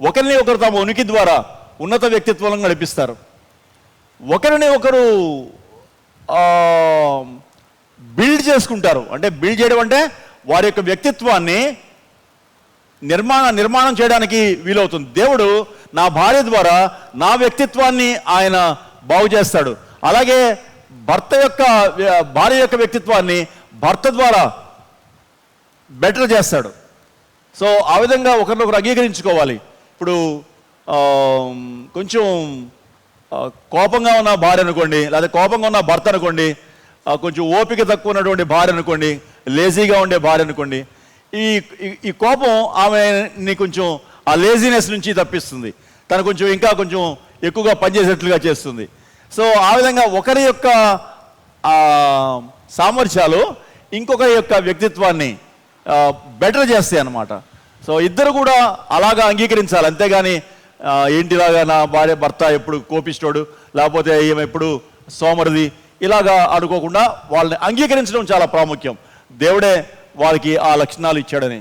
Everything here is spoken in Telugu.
ఒకరిని ఒకరు తమ ఉనికి ద్వారా ఉన్నత వ్యక్తిత్వాలను నడిపిస్తారు. ఒకరిని ఒకరు బిల్డ్ చేసుకుంటారు. అంటే బిల్డ్ చేయడం అంటే వారి యొక్క వ్యక్తిత్వాన్ని నిర్మాణ నిర్మాణం చేయడానికి వీలవుతుంది. దేవుడు నా భార్య ద్వారా నా వ్యక్తిత్వాన్ని ఆయన బాగు చేస్తాడు. అలాగే భర్త యొక్క భార్య యొక్క వ్యక్తిత్వాన్ని భర్త ద్వారా బెటర్ చేస్తాడు. సో ఆ విధంగా ఒకరినొకరు అంగీకరించుకోవాలి. ఇప్పుడు కొంచెం కోపంగా ఉన్న భార్య అనుకోండి లేదా కోపంగా ఉన్న భర్త అనుకోండి కొంచెం ఓపిక తక్కువ ఉన్నటువంటి భార్య అనుకోండి లేజీగా ఉండే భార్య అనుకోండి ఈ ఈ- కోపం ఆమెని కొంచెం ఆ లేజినెస్ నుంచి తప్పిస్తుంది. తను కొంచెం ఇంకా కొంచెం ఎక్కువగా పనిచేసేట్లుగా చేస్తుంది. సో ఆ విధంగా ఒకరి యొక్క సామర్థ్యాలు ఇంకొకరి యొక్క వ్యక్తిత్వాన్ని బెటర్ చేస్తాయి అన్నమాట సో ఇద్దరు కూడా అలాగా అంగీకరించాలి. అంతేగాని ఏంటిలాగా నా భార్య భర్త ఎప్పుడు కోపిస్తాడు లేకపోతే ఈమె ఎప్పుడు సోమరిది ఇలాగా అనుకోకుండా వాళ్ళని అంగీకరించడం చాలా ప్రాముఖ్యం. దేవుడే వాళ్ళకి ఆ లక్షణాలు ఇచ్చాడని.